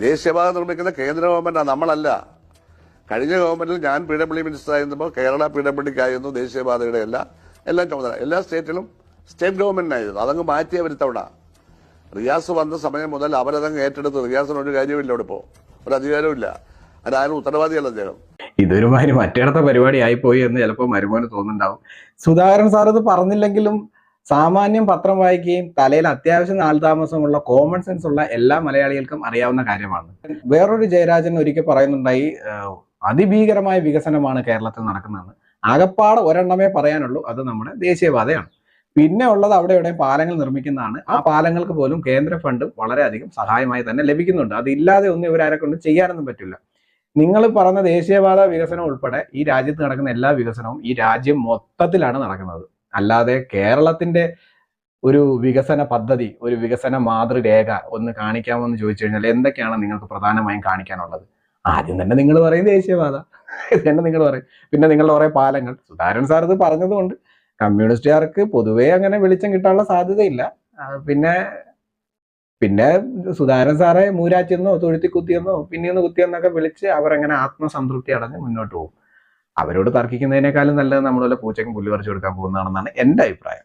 ദേശീയപാത നിർമ്മിക്കുന്ന കേന്ദ്ര ഗവൺമെന്റാണ് നമ്മളല്ല. കഴിഞ്ഞ ഗവൺമെന്റിൽ ഞാൻ പി ഡബ്ല്യു മിനിസ്റ്റർ ആയിരുന്നപ്പോൾ കേരള പി ഡബ്ല്യുഡിക്കായിരുന്നു ദേശീയപാതയുടെ എല്ലാ എല്ലാം ചുമതല. എല്ലാ സ്റ്റേറ്റിലും സ്റ്റേറ്റ് ഗവൺമെന്റിനായിരുന്നു. അതങ്ങ് മാറ്റിയ വരുത്തവണ. റിയാസ് വന്ന സമയം മുതൽ അവരതങ്ങ് ഏറ്റെടുത്ത് റിയാസിന് ഒരു കാര്യമില്ല അവിടെ ഇപ്പോൾ ഒരു അധികാരവും ഇല്ല. അതിനാരും ഉത്തരവാദിയല്ല അദ്ദേഹം. ഇതൊരുമാതിരി മറ്റേടത്തെ പരിപാടി ആയിപ്പോയി എന്ന് ചിലപ്പോൾ മരുമോന് തോന്നുന്നുണ്ടാവും. സുധാകരൻ സാർ ഇത് പറഞ്ഞില്ലെങ്കിലും സാമാന്യം പത്രം വായിക്കുകയും തലയിൽ അത്യാവശ്യം നാൾതാമസമുള്ള കോമൺ സെൻസ് ഉള്ള എല്ലാ മലയാളികൾക്കും അറിയാവുന്ന കാര്യമാണ്. വേറൊരു ജയരാജൻ ഒരിക്കൽ പറയുന്നുണ്ടായി അതിഭീകരമായ വികസനമാണ് കേരളത്തിൽ നടക്കുന്നതെന്ന്. ആകപ്പാട് ഒരെണ്ണമേ പറയാനുള്ളൂ അത് നമ്മുടെ ദേശീയപാതയാണ്. പിന്നെ ഉള്ളത് അവിടെ ഇവിടെ പാലങ്ങൾ നിർമ്മിക്കുന്നതാണ്. ആ പാലങ്ങൾക്ക് പോലും കേന്ദ്ര ഫണ്ട് വളരെയധികം സഹായമായി തന്നെ ലഭിക്കുന്നുണ്ട്. അതില്ലാതെ ഒന്നും ഇവരാരെ കൊണ്ട് ചെയ്യാനൊന്നും പറ്റില്ല. നിങ്ങൾ പറഞ്ഞ ദേശീയപാത വികസനം ഉൾപ്പെടെ ഈ രാജ്യത്ത് നടക്കുന്ന എല്ലാ വികസനവും ഈ രാജ്യം മൊത്തത്തിലാണ് നടക്കുന്നത്. അല്ലാതെ കേരളത്തിന്റെ ഒരു വികസന പദ്ധതി ഒരു വികസന മാതൃരേഖ ഒന്ന് കാണിക്കാമോ എന്ന് ചോദിച്ചു കഴിഞ്ഞാൽ എന്തൊക്കെയാണ് നിങ്ങൾക്ക് പ്രധാനമായും കാണിക്കാനുള്ളത്? ആദ്യം തന്നെ നിങ്ങൾ പറയും ദേശീയപാത. തന്നെ നിങ്ങൾ പറയും. പിന്നെ നിങ്ങളുടെ കുറെ പാലങ്ങൾ. സുധാരൻ സാർ ഇത് പറഞ്ഞതുകൊണ്ട് കമ്മ്യൂണിസ്റ്റുകാർക്ക് പൊതുവേ അങ്ങനെ വെളിച്ചം കിട്ടാനുള്ള സാധ്യതയില്ല. പിന്നെ പിന്നെ സുധാരൻ സാറെ മൂരാച്ചെന്നോ തൊഴുത്തി കുത്തിയെന്നോ പിന്നീന്ന് കുത്തിയെന്നൊക്കെ വിളിച്ച് അവരങ്ങനെ ആത്മസംതൃപ്തി അടഞ്ഞ് മുന്നോട്ട് പോകും. അവരോട് തർക്കിക്കുന്നതിനേക്കാളും നല്ലത് നമ്മളെ പൂച്ചയ്ക്കും പുല്ല് പറിച്ചു കൊടുക്കാൻ പോകുന്നതാണെന്നാണ് എന്റെ അഭിപ്രായം.